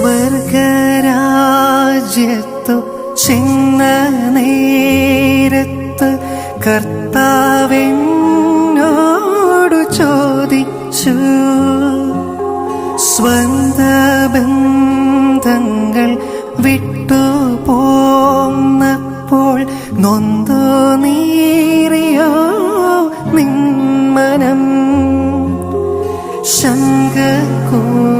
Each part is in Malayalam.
സ്വർഗരാജ്യത്തു ചിന്ന നേരത്ത് കർത്താവെന്നോടു ചോദിച്ചു. സ്വന്ത ബന്ധങ്ങൾ വിട്ടു പോന്നപ്പോൾ നൊന്തു നീറിയോ ശങ്ക കൂടാതെ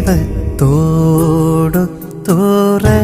ദൈവത്തോടു തുറങ്ങുവാൻ